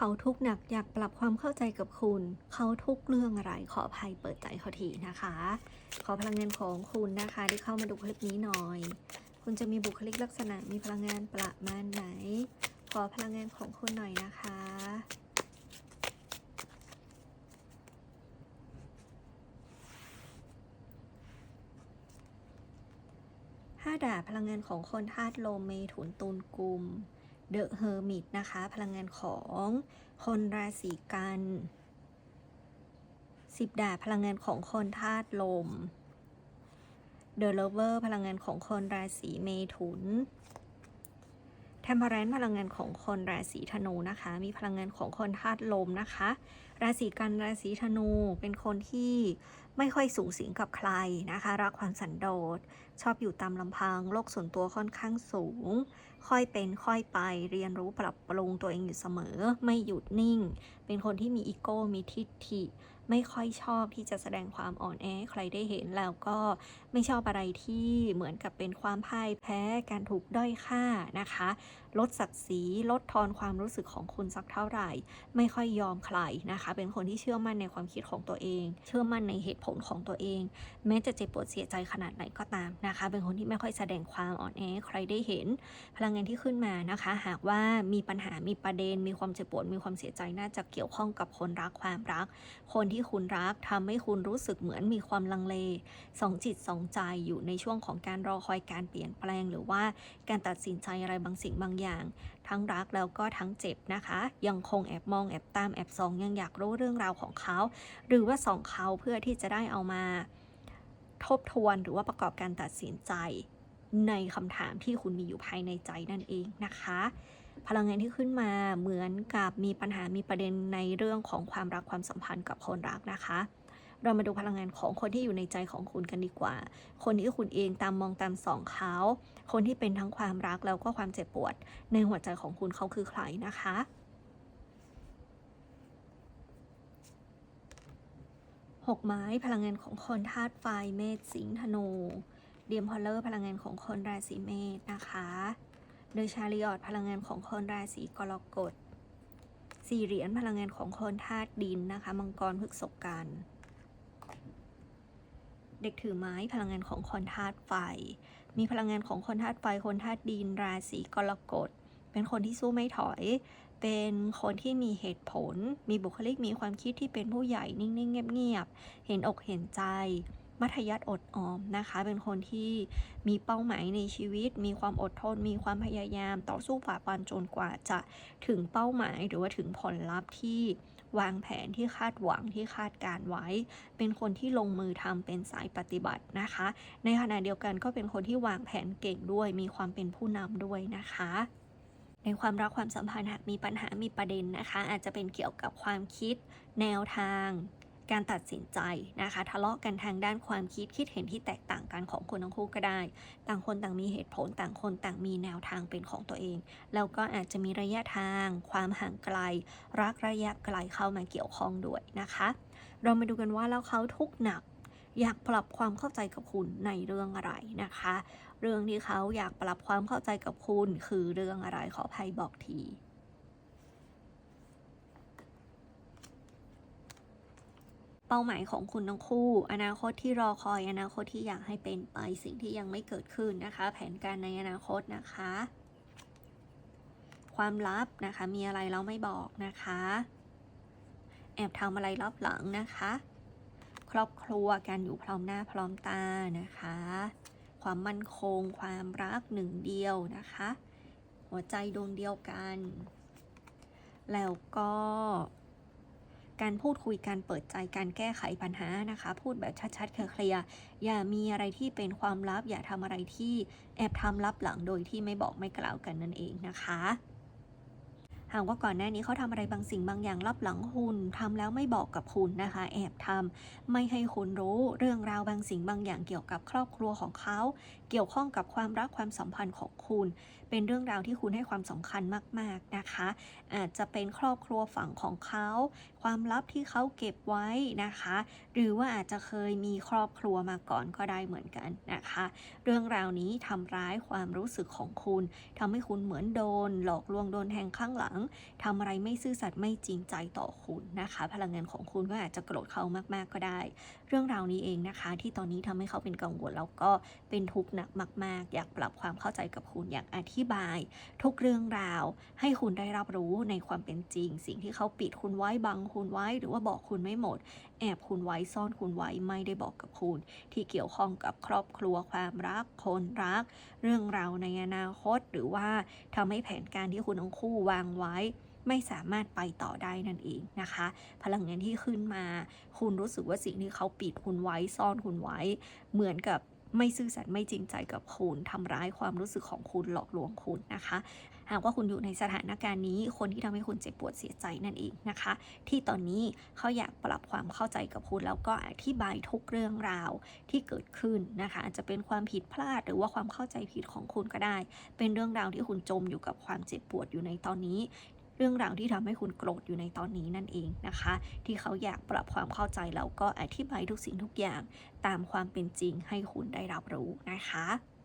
เขาทุกหนักอยากปรับความเข้าใจกับคุณ เขาทุกเรื่องอะไรขออภัยเปิดใจเขาทีนะคะ ขอพลังงานของคุณนะคะ ที่เข้ามาดูคลิปนี้หน่อย คุณจะมีบุคลิกลักษณะมีพลังงานประมาณไหน ขอพลังงานของคุณหน่อยนะคะห้าดาบพลังงานของคนธาตุลมเมถุนตุลกุม เดอะเฮอร์มิตนะคะ พลังงานของคนราศีกันสิบดาบพลังงานของคนธาตุลมเดอะเลเวอร์พลังงานของคนราศีเมถุน ทมเพอเรนพลังงานของคนราศีธนูนะคะ มีพลังงานของคนธาตุลมนะคะ ราศีกันราศีธนูเป็นคนที่ไม่ค่อยสูงสิงกับใครนะคะ รักความสันโดษ ชอบอยู่ตามลำพัง โลกส่วนตัวค่อนข้างสูง ค่อยเป็นค่อยไปเรียนรู้ปรับปรุงตัวเองอยู่เสมอ ไม่หยุดนิ่ง เป็นคนที่มีอีโก้มีทิฐิ ไม่ค่อยชอบที่จะแสดงความอ่อนแอใครได้เห็นแล้วก็ไม่ชอบอะไรที่เหมือนกับเป็นความพ่ายแพ้การถูกด้อยค่านะคะ ลดศักดิ์ศรีลดทอนความรู้สึกของคุณสักเท่าไหร่ ไม่ค่อยยอมใครนะคะ เป็นคนที่เชื่อมั่นในความคิดของตัวเอง เชื่อมั่นในเหตุผลของตัวเอง แม้จะเจ็บปวดเสียใจขนาดไหนก็ตามนะคะ เป็นคนที่ไม่ค่อยแสดงความอ่อนแอใครได้เห็น พลังงานที่ขึ้นมานะคะ หากว่ามีปัญหามีประเด็น มีความเจ็บปวดมีความเสียใจน่าจะเกี่ยวข้องกับคนรักความรัก คนที่คุณรักทำให้คุณรู้สึกเหมือนมีความลังเลสองจิตสองใจอยู่ในช่วงของการรอคอยการเปลี่ยนแปลง หรือว่าการตัดสินใจอะไรบางสิ่งบางอย่าง ทั้งรักแล้วก็ทั้งเจ็บนะคะ ยังคงแอบมองแอบตามแอบสองยังอยากรู้เรื่องราวของเขา หรือว่าส่องเขาเพื่อที่จะได้เอามาทบทวนหรือว่าประกอบการตัดสินใจในคำถามที่คุณมีอยู่ภายในใจนั่นเองนะคะ พลังงานที่ขึ้นมาเหมือนกับมีปัญหามีประเด็นในเรื่องของความรักความสัมพันธ์กับคนรักนะคะ เรามาดูพลังงานของคนที่อยู่ในใจของคุณกันดีกว่า คนที่คุณเองตามมองตามสองเขา คนที่เป็นทั้งความรักแล้วก็ความเจ็บปวด ในหัวใจของคุณเขาคือใครนะคะหกไม้พลังงานของคนธาตุไฟเมษสิงห์ธนูเดียมพอลเลอร์พลังงานของคนราศีเมษนะคะ เดอะชาริออตพลังงานของคนราศีกรกฎสี่เหรียญพลังงานของคนธาตุดินนะคะมังกรพฤกษกกันเด็กถือไม้พลังงานของคนธาตุไฟ มีพลังงานของคนธาตุไฟ คนธาตุดิน ราศีกรกฎ เป็นคนที่สู้ไม่ถอย เป็นคนที่มีเหตุผล มีบุคลิก มีความคิดที่เป็นผู้ใหญ่ นิ่งๆ เงียบๆ เห็นอกเห็นใจ มัธยัติอดออมนะคะ เป็นคนที่มีเป้าหมายในชีวิต มีความอดทน มีความพยายาม ต่อสู้ฝ่าฟันจนกว่าจะถึงเป้าหมายหรือว่าถึงผลลัพธ์ที่วางแผนที่คาดหวังที่คาดการไว้ เป็นคนที่ลงมือทำเป็นสายปฏิบัตินะคะ ในขณะเดียวกันก็เป็นคนที่วางแผนเก่งด้วย มีความเป็นผู้นำด้วยนะคะในความรักความสัมพันธ์หากมีปัญหามีประเด็นนะคะ อาจจะเป็นเกี่ยวกับความคิด แนวทาง การตัดสินใจนะคะทะเลาะกันทางด้านความคิดคิดเห็นที่แตกต่างกันของคนทั้งคู่ก็ได้ ต่างคนต่างมีเหตุผลต่างคนต่างมีแนวทางเป็นของตัวเอง แล้วก็อาจจะมีระยะทาง ความห่างไกล รักระยะไกลเข้ามาเกี่ยวข้องด้วยนะคะ เรามาดูกันว่าแล้วเขาทุกข์หนักอยากปรับความเข้าใจกับคุณในเรื่องอะไรนะคะ เรื่องที่เขาอยากปรับความเข้าใจกับคุณคือเรื่องอะไรขออภัยบอกที เป้าหมายของคุณทั้งคู่ อนาคตที่รอคอย อนาคตที่อยากให้เป็นไป สิ่งที่ยังไม่เกิดขึ้นนะคะ แผนการในอนาคตนะคะ ความลับนะคะ มีอะไรเราไม่บอกนะคะ แอบทำอะไรลับหลังนะคะ ครอบครัวการอยู่พร้อมหน้าพร้อมตานะคะ ความมั่นคง ความรักหนึ่งเดียวนะคะ หัวใจดวงเดียวกัน แล้วก็ การพูดคุยการเปิดใจการแก้ไขปัญหานะคะ พูดแบบชัดๆเคลียร์อย่ามีอะไรที่เป็นความลับ อย่าทำอะไรที่แอบทำลับหลังโดยที่ไม่บอกไม่กล่าวกันนั่นเองนะคะหากว่าก่อนหน้านี้เขาทำอะไรบางสิ่งบางอย่างลับหลังคุณทำแล้วไม่บอกกับคุณนะคะ แอบทำไม่ให้คุณรู้เรื่องราวบางสิ่งบางอย่างเกี่ยวกับครอบครัวของเขา เกี่ยวข้องกับความรักความสัมพันธ์ของคุณ เป็นเรื่องราวที่คุณให้ความสำคัญมาก ๆนะคะ อาจจะเป็นครอบครัวฝั่งของเขาความลับที่เขาเก็บไว้นะคะ หรือว่าอาจจะเคยมีครอบครัวมาก่อนก็ได้เหมือนกันนะคะ เรื่องราวนี้ทำร้ายความรู้สึกของคุณ ทำให้คุณเหมือนโดน หลอกลวงโดนแทงข้างหลังทำอะไรไม่ซื่อสัตย์ไม่จริงใจต่อคุณนะคะ พลังงานของคุณก็อาจจะโกรธเขามากๆก็ได้ เรื่องราวนี้เองนะคะ ที่ตอนนี้ทำให้เขาเป็นกังวลแล้วก็เป็นทุกข์หนักมาก ๆ อยากปรับความเข้าใจกับคุณอยากอธิบาย ทุกเรื่องราวให้คุณได้รับรู้ในความเป็นจริง สิ่งที่เขาปิดคุณไว้บังคุณไว้หรือว่าบอกคุณไม่หมด แอบคุณไว้ซ่อนคุณไว้ไม่ได้บอกกับคุณ ที่เกี่ยวข้องกับครอบครัวความรัก คนรัก เรื่องราวในอนาคต หรือว่าทำให้แผนการที่คุณทั้งคู่วางไว้ไม่สามารถไปต่อได้นั่นเองนะคะ พลังงานที่ขึ้นมา คุณรู้สึกว่าสิ่งที่เขาปิดคุณไว้ซ่อนคุณไว้ เหมือนกับไม่ซื่อสัตย์ไม่จริงใจกับคุณทำร้ายความรู้สึกของคุณหลอกลวงคุณนะคะ หากว่าคุณอยู่ในสถานการณ์นี้ คนที่ทำให้คุณเจ็บปวดเสียใจนั่นเองนะคะ ที่ตอนนี้เขาอยากปรับความเข้าใจกับคุณแล้วก็อธิบายทุกเรื่องราวที่เกิดขึ้นนะคะ อาจจะเป็นความผิดพลาดหรือว่าความเข้าใจผิดของคุณก็ได้ เป็นเรื่องราวที่คุณจมอยู่กับความเจ็บปวดอยู่ในตอนนี้เรื่องราวที่ทำให้คุณโกรธอยู่ในตอนนี้นั่นเองนะคะ ที่เขาอยากปรับความเข้าใจแล้วก็อธิบายทุกสิ่งทุกอย่าง ตามความเป็นจริงให้คุณได้รับรู้นะคะ